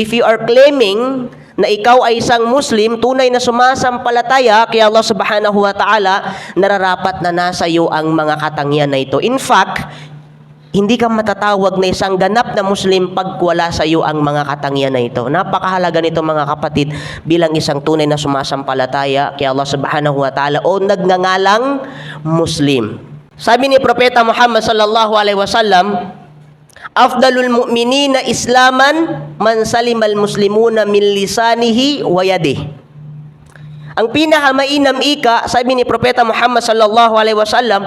if you are claiming na ikaw ay isang Muslim, tunay na sumasampalataya kay Allah subhanahu wa ta'ala, nararapat na nasa iyo ang mga katangian na ito. In fact, hindi ka matatawag na isang ganap na Muslim pag wala sa iyo ang mga katangian na ito. Napakahalaga nito mga kapatid bilang isang tunay na sumasampalataya kay Allah subhanahu wa ta'ala o nagngangalang Muslim. Sabi ni Propeta Muhammad sallallahu alaihi wasallam, Afdalul mu'minina islaman man salimal muslimuna min lisanihi wa yadihi. Ang pinakamainam ika, sabi ni Propeta Muhammad sallallahu alaihi wasallam,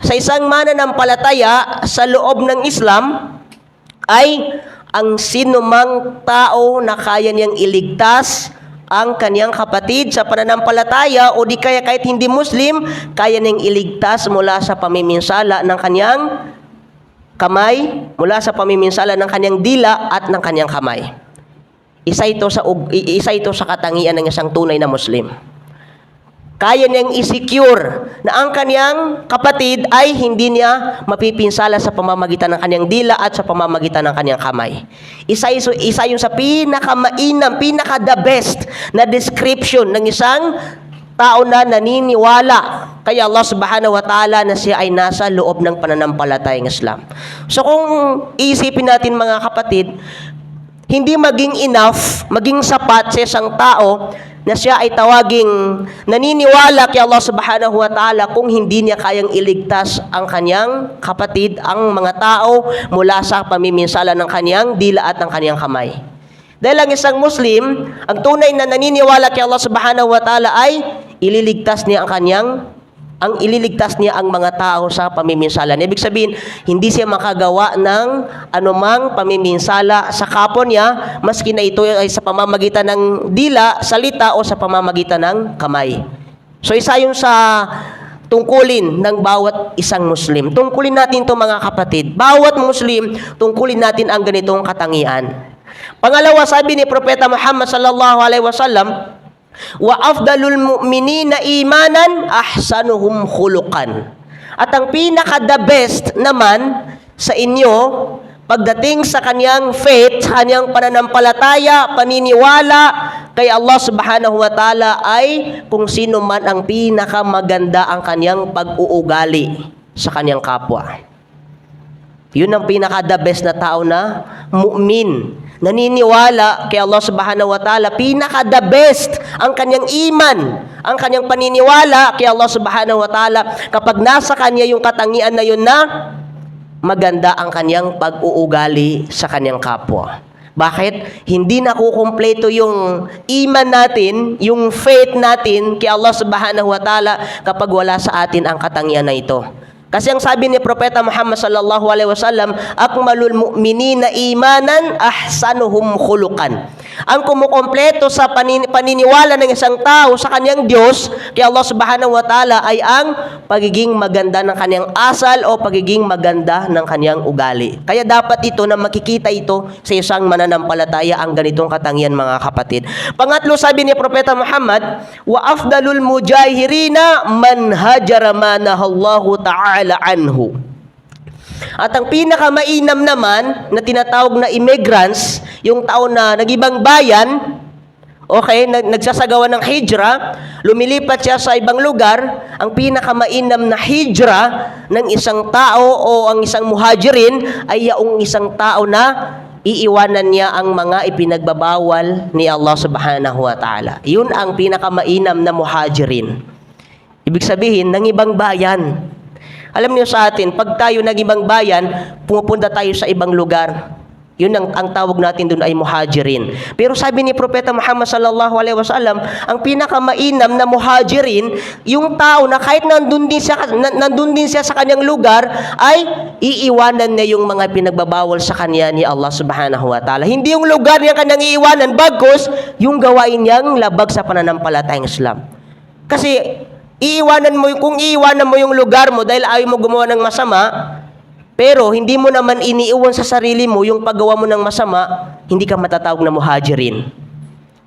sa isang mananampalataya sa loob ng Islam ay ang sinumang tao na kaya niyang iligtas ang kaniyang kapatid sa pananampalataya o di kaya kahit hindi Muslim, kaya niyang iligtas mula sa pamiminsala ng kaniyang kamay, mula sa pamiminsala ng kaniyang dila at ng kaniyang kamay. Isa ito sa isa ito sa katangian ng isang tunay na Muslim. Kaya niyang i-secure na ang kaniyang kapatid ay hindi niya mapipinsala sa pamamagitan ng kaniyang dila at sa pamamagitan ng kaniyang kamay. Isa, iso, isa yun sa pinakamainam, pinaka-the best na description ng isang tao na naniniwala kay Allah subhanahu wa ta'ala na siya ay nasa loob ng pananampalatayang Islam. So kung iisipin natin mga kapatid, hindi maging enough, maging sapat sa isang tao na siya ay tawaging naniniwala kay Allah subhanahu wa ta'ala kung hindi niya kayang iligtas ang kanyang kapatid, ang mga tao mula sa pamiminsala ng kanyang dila at ng kanyang kamay. Dahil ang isang Muslim, ang tunay na naniniwala kay Allah subhanahu wa ta'ala ay ililigtas niya ang kanyang ang ililigtas niya ang mga tao sa pamiminsala. Ibig sabihin, hindi siya makagawa ng anumang pamiminsala sa kapwa niya, maski na ito ay sa pamamagitan ng dila, salita, o sa pamamagitan ng kamay. So isa yun sa tungkulin ng bawat isang Muslim. Tungkulin natin to mga kapatid. Bawat Muslim, tungkulin natin ang ganitong katangian. Pangalawa, sabi ni Propeta Muhammad sallallahu alaihi wasallam, wa afdalul mu'minina imanan ahsanuhum khuluqan. At ang pinaka the best naman sa inyo pagdating sa kanyang faith, kanyang pananampalataya, paniniwala kay Allah subhanahu wa ta'ala ay kung sino man ang pinakamaganda ang kanyang pag-uugali sa kanyang kapwa. Yun ang pinaka the best na tao na mu'min. Naniniwala kay Allah subhanahu wa ta'ala, pinaka the best ang kanyang iman, ang kanyang paniniwala kay Allah subhanahu wa ta'ala kapag nasa kanya yung katangian na yun na maganda ang kanyang pag-uugali sa kanyang kapwa. Bakit? Hindi nakukumpleto yung iman natin, yung faith natin kay Allah subhanahu wa ta'ala kapag wala sa atin ang katangian na ito. Kasi ang sabi ni Propeta Muhammad sallallahu alaihi wasallam, akmalul mu'minina imanan ahsanuhum khuluqan. Ang kumukompleto sa panin- paniniwala ng isang tao sa kanyang Diyos, kay Allah subhanahu wa ta'ala ay ang pagiging maganda ng kanyang asal o pagiging maganda ng kanyang ugali. Kaya dapat ito na makikita ito sa isang mananampalataya ang ganitong katangian mga kapatid. Pangatlo sabi ni Propeta Muhammad, wa afdalul mujahirina man hajara ma nahallahu ta'ala anhu. At ang pinakamainam naman na tinatawag na immigrants, yung tao na nagibang bayan, okay, nag- nagsasagawa ng hijra, lumilipat siya sa ibang lugar, ang pinakamainam na hijra ng isang tao o ang isang muhajirin ay yung isang tao na iiwanan niya ang mga ipinagbabawal ni Allah subhanahu wa ta'ala. Yun ang pinakamainam na muhajirin. Ibig sabihin, ng ibang bayan. Alam niyo sa atin, pag tayo nag-ibang bayan, pumupunta tayo sa ibang lugar. Yun ang, ang tawag natin doon ay muhajirin. Pero sabi ni Propeta Muhammad sallallahu alaihi wasallam, ang pinakamainam na muhajirin, yung tao na kahit nandun din siya, na- nandun din siya sa kanyang lugar, ay iiwanan niya yung mga pinagbabawal sa kanya ni Allah subhanahu wa ta'ala. Hindi yung lugar niya kanyang iiwanan, bagkus yung gawain niyang labag sa pananampalatayang Islam. Kasi iiwanan mo kung iiwanan mo yung lugar mo dahil ayaw mo gumawa ng masama, pero hindi mo naman iniiwan sa sarili mo yung paggawa mo ng masama, hindi ka matatawag na muhajirin.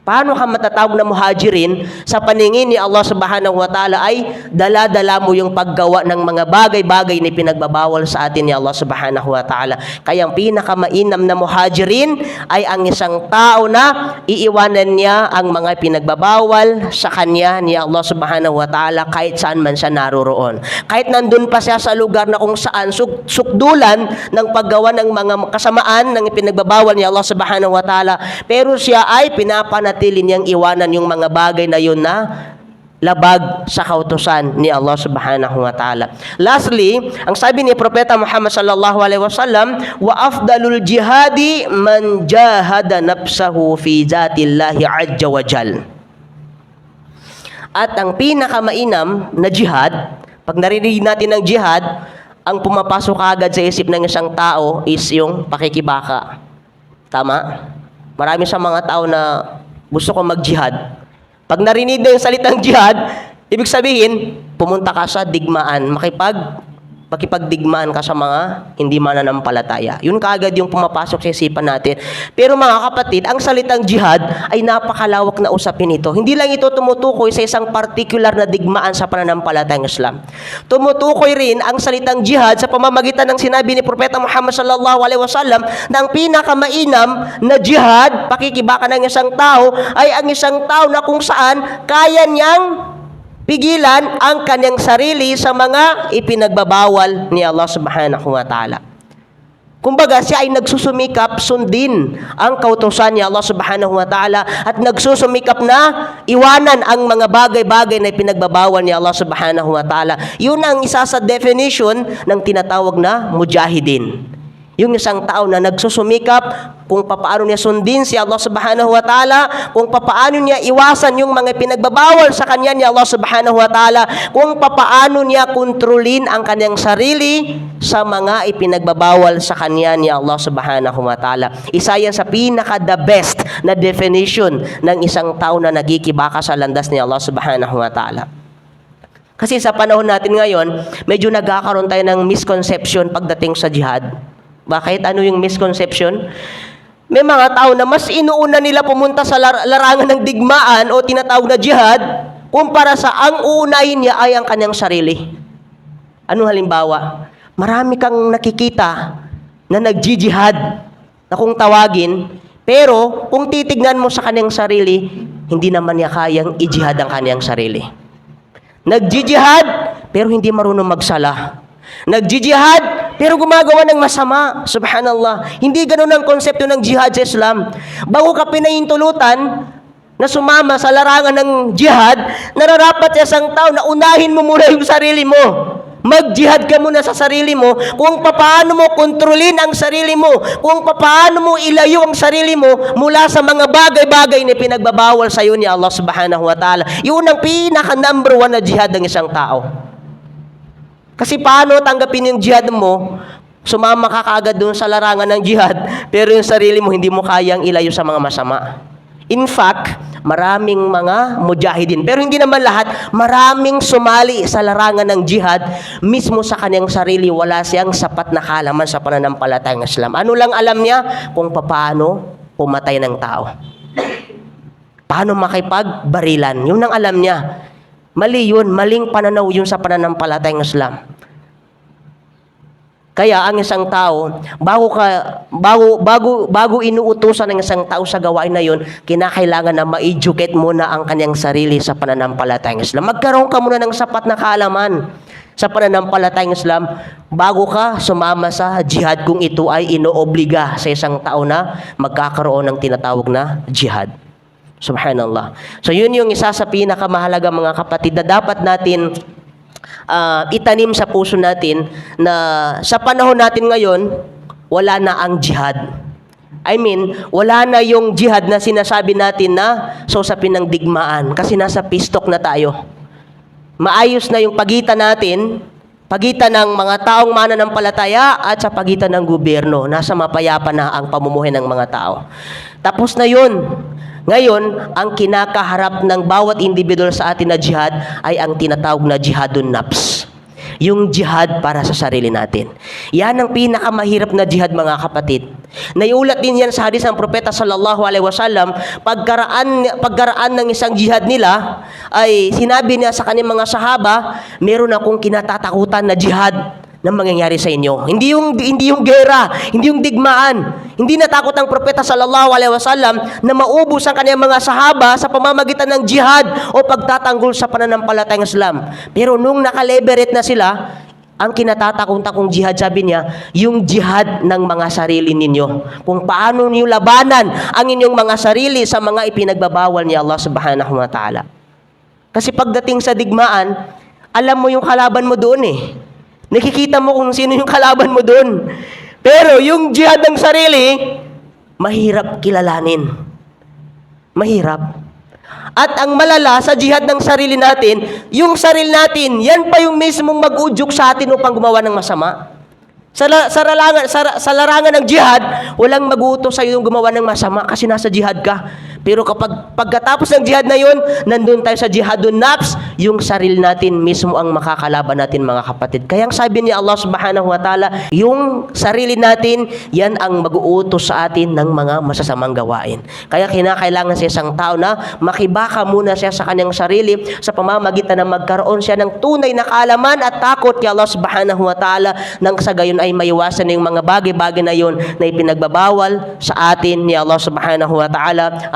Paano ka matatawag na muhajirin sa paningin ni Allah subhanahu wa ta'ala ay dala-dala mo yung paggawa ng mga bagay-bagay na pinagbabawal sa atin ni Allah subhanahu wa ta'ala. Kaya ang pinakamainam na muhajirin ay ang isang tao na iiwanan niya ang mga pinagbabawal sa kanya ni Allah subhanahu wa ta'ala kahit saan man siya naroroon. Kahit nandun pa siya sa lugar na kung saan suk- sukdulan ng paggawa ng mga kasamaan ng pinagbabawal ni Allah subhanahu wa ta'ala pero siya ay pinapanatili niyang iwanan yung mga bagay na yun na labag sa kautusan ni Allah subhanahu wa ta'ala. Lastly, ang sabi ni Propeta Muhammad sallallahu alaihi wasallam, wa afdalul jihadi man jahada nafsahu fi zatillahi azza wa jal. At ang pinakamainam na jihad, pag narinig natin ng jihad, ang pumapasok agad sa isip ng isang tao is yung pakikibaka. Tama? Marami sa mga tao na gusto ko mag-jihad. Pag narinig na yung salitang jihad, ibig sabihin, pumunta ka sa digmaan, makipag makipagdigmaan ka sa mga hindi mananampalataya. Yun kaagad yung pumapasok sa isipan natin. Pero mga kapatid, ang salitang jihad ay napakalawak na usapin ito. Hindi lang ito tumutukoy sa isang particular na digmaan sa pananampalatayang Islam. Tumutukoy rin ang salitang jihad sa pamamagitan ng sinabi ni Propeta Muhammad sallallahu alaihi wasallam na ang pinakamainam na jihad, pakikibaka ng isang tao, ay ang isang tao na kung saan kaya niyang pigilan ang kanyang sarili sa mga ipinagbabawal ni Allah subhanahu wa ta'ala. Kumbaga, siya ay nagsusumikap sundin ang kautosan ni Allah subhanahu wa ta'ala at nagsusumikap na iwanan ang mga bagay-bagay na pinagbabawal ni Allah subhanahu wa ta'ala. Yun ang isa sa definition ng tinatawag na mujahidin. Yung isang tao na nagsusumikap kung papaano niya sundin si Allah subhanahu wa ta'ala, kung papaano niya iwasan yung mga pinagbabawal sa kanya ni Allah subhanahu wa ta'ala, kung papaano niya kontrolin ang kanyang sarili sa mga ipinagbabawal sa kanya ni Allah subhanahu wa ta'ala. Isa yan sa pinaka the best na definition ng isang tao na nagkikibaka sa landas ni Allah subhanahu wa ta'ala. Kasi sa panahon natin ngayon, medyo nagkakaroon tayo ng misconception pagdating sa jihad. Bakit? Ano yung misconception? May mga tao na mas inuuna nila pumunta sa lar- larangan ng digmaan o tinatawag na jihad kumpara sa ang uunahin niya ay ang kanyang sarili. Ano halimbawa? Marami kang nakikita na nagjijihad na kung tawagin, pero kung titignan mo sa kanyang sarili, hindi naman niya kayang ijihad ang kanyang sarili. Nagjijihad, pero hindi marunong magsala. Nagjijihad, pero gumagawa ng masama. Subhanallah. Hindi ganun ang konsepto ng jihad sa Islam. Bago ka pinahintulutan na sumama sa larangan ng jihad, nararapat sa isang tao na unahin mo muna yung sarili mo. Mag-jihad ka muna sa sarili mo kung paano mo kontrolin ang sarili mo, kung paano mo ilayo ang sarili mo mula sa mga bagay-bagay na pinagbabawal sa iyo ni Allah subhanahu wa ta'ala. Yun ang pinaka number one na jihad ng isang tao. Kasi paano tanggapin yung jihad mo, sumama ka kaagad doon sa larangan ng jihad, pero yung sarili mo hindi mo kayang ilayo sa mga masama. In fact, maraming mga mujahidin, pero hindi naman lahat, maraming sumali sa larangan ng jihad, mismo sa kanyang sarili, wala siyang sapat na kalaman sa pananampalatayang Islam. Ano lang alam niya kung paano pumatay ng tao. Paano makipagbarilan. Yun ang alam niya. Mali yun. Maling pananaw yun sa pananampalatayang Islam. Kaya ang isang tao, bago ka bago bago bago inuutusan ng isang tao sa gawain na 'yon, kinakailangan na ma-educate muna ang kanyang sarili sa pananampalatayang Islam. Magkaroon ka muna ng sapat na kaalaman sa pananampalatayang Islam bago ka sumama sa jihad kung ito ay inoobliga sa isang tao na magkakaroon ng tinatawag na jihad. Subhanallah. So yun yung isa sa pinakamahalaga mga kapatid na dapat natin ah, itanim sa puso natin na sa panahon natin ngayon, wala na ang jihad. I mean, wala na yung jihad na sinasabi natin na susapin ng digmaan kasi nasa pistok na tayo. Maayos na yung pagitan natin, pagitan ng mga taong mananampalataya at sa pagitan ng gobyerno. Nasa mapayapa na ang pamumuhay ng mga tao. Tapos na yun. Ngayon, ang kinakaharap ng bawat individual sa atin na jihad ay ang tinatawag na jihadun nafs. yung jihad para sa sarili natin. Yan ang pinakamahirap na jihad mga kapatid. Naiulat din yan sa hadis ng propeta sallallahu alaihi wasallam, pagkaraan pagkaraan ng isang jihad nila ay sinabi niya sa kanyang mga sahaba, meron akong kinatatakutan na jihad na mangyayari sa inyo. Hindi yung hindi yung gera, hindi yung digmaan. Hindi natakot ang propeta sallallahu alaihi wasallam na maubos ang kanyang mga sahaba sa pamamagitan ng jihad o pagtatanggol sa pananampalatayang Islam. Pero nung nakaleberate na sila, ang kinatatakutan jihad, sabi niya, yung jihad ng mga sarili ninyo. Kung paano niyo labanan ang inyong mga sarili sa mga ipinagbabawal ni Allah subhanahu wa ta'ala. Kasi pagdating sa digmaan, alam mo yung kalaban mo doon eh. Nakikita mo kung sino yung kalaban mo doon. Pero yung jihad ng sarili, mahirap kilalanin. Mahirap. At ang malala sa jihad ng sarili natin, yung sarili natin, yan pa yung mismong mag-udyok sa atin upang gumawa ng masama. Sa, la- sa, larangan, sa, sa larangan ng jihad, walang mag-uutos sa iyo gumawa ng masama kasi nasa jihad ka. Pero kapag pagkatapos ng jihad na yun, nandun tayo sa jihadun nafs, yung sarili natin mismo ang makakalaban natin mga kapatid. Kaya ang sabi ni Allah subhanahu wa ta'ala, yung sarili natin, yan ang mag-uutos sa atin ng mga masasamang gawain. Kaya kinakailangan sa isang tao na makibaka muna siya sa kanyang sarili sa pamamagitan ng magkaroon siya ng tunay na kaalaman at takot kay Allah subhanahu wa ta'ala nang sa gayon ay maiwasan yung mga bagay-bagay na yun na ipinagbabawal sa atin ni Allah subhanahu wa ta'ala